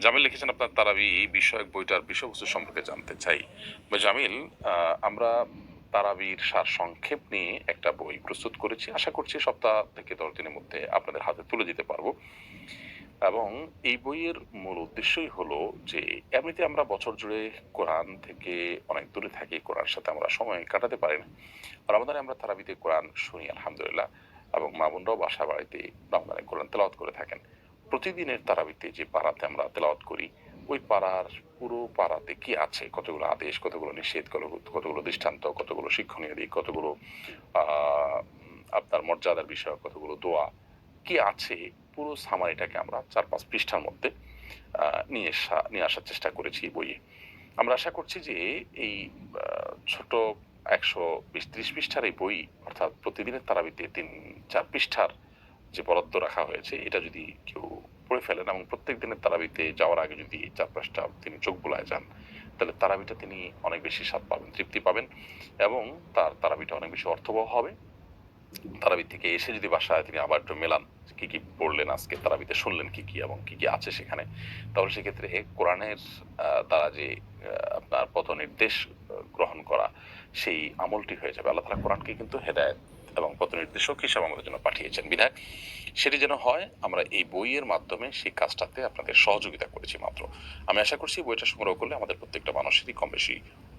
জামিল লিখেছেন, আপনার তারাবি বিষয়ক বইটার বিষয়বস্তু সম্পর্কে জানতে চাই। জামিল আমরা তারাবির সার সংক্ষেপ নিয়ে একটা বই প্রস্তুত করেছি। আশা করছি সপ্তাহ থেকে দশ দিনের মধ্যে আপনাদের হাতে তুলে দিতে পারব। এবং এই বইয়ের মূল উদ্দেশ্যই হলো যে, এমনিতে আমরা বছর জুড়ে কোরআন থেকে অনেক দূরে থাকি কোরআন সাথে আমরা সময় কাটাতে পারি না। রমাদানে আমরা তারাবিতে কোরআন শুনি, আলহামদুলিল্লাহ। এবং মা বোনরাও বাসা বাড়িতে রমাদানে কোরআন তেলাওয়াত করে থাকেন। প্রতিদিনের তারাবিতে যে পাড়াতে আমরা তেলাওয়াত করি, ওই পাড়ার পুরো পাড়াতে কি আছে? কতগুলো আদেশ, কতগুলো নিষেধ, কতগুলো দৃষ্টান্ত, কতগুলো শিক্ষণীয় দিক, কতগুলো আপনার মর্যাদার বিষয় কতগুলো দোয়া, কি আছে? পুরো সামারিটাকে আমরা চার পাঁচ পৃষ্ঠার মধ্যে নিয়ে আসা, নিয়ে আসার চেষ্টা করেছি বইয়ে। আমরা আশা করছি যে এই ছোট একশো বিশ, ত্রিশ পৃষ্ঠার এই বই, অর্থাৎ প্রতিদিনের তারাবিতে তিন, চার পৃষ্ঠার যে বরাদ্দ রাখা হয়েছে, এটা যদি কেউ পড়ে ফেলেন এবং প্রত্যেক দিনের তারাবিতে যাওয়ার আগে যদি চার পাঁচটা তিনি চোখ বুলায় যান, তাহলে তারাবিটা তিনি অনেক বেশি স্বাদ পাবেন, তৃপ্তি পাবেন এবং তার তারাবিটা অনেক বেশি অর্থবহ হবে। তারাবি থেকে এসে যদি বাসায় তিনি আবার একটু মেলান, কি কি পড়লেন আজকে, তারাবিতে শুনলেন কি কি এবং কি কি আছে সেখানে, তাহলে সেক্ষেত্রে কোরআনের দ্বারা যে আপনার পথ নির্দেশ গ্রহণ করা সেই আমলটি হয়ে যাবে। আল্লাহ তালা কোরআনকে কিন্তু হেদায়ত এবং পথ নির্দেশক হিসাবে আমাদের জন্য পাঠিয়েছেন বিধায় সেটি যেন হয়, আমরা এই বইয়ের মাধ্যমে সেই কাজটাতে আপনাদের সহযোগিতা করেছি মাত্র। আমি আশা করছি বইটা সংগ্রহ করলে আমাদের প্রত্যেকটা মানুষেরই কম বেশি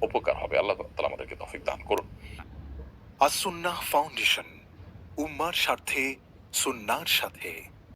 উপকার হবে। আল্লাহ তালা আমাদেরকে তফিক দান করুন। আসুন্না ফাউন্ডেশন, উম্মার স্বার্থে, সুন্নার সাথে।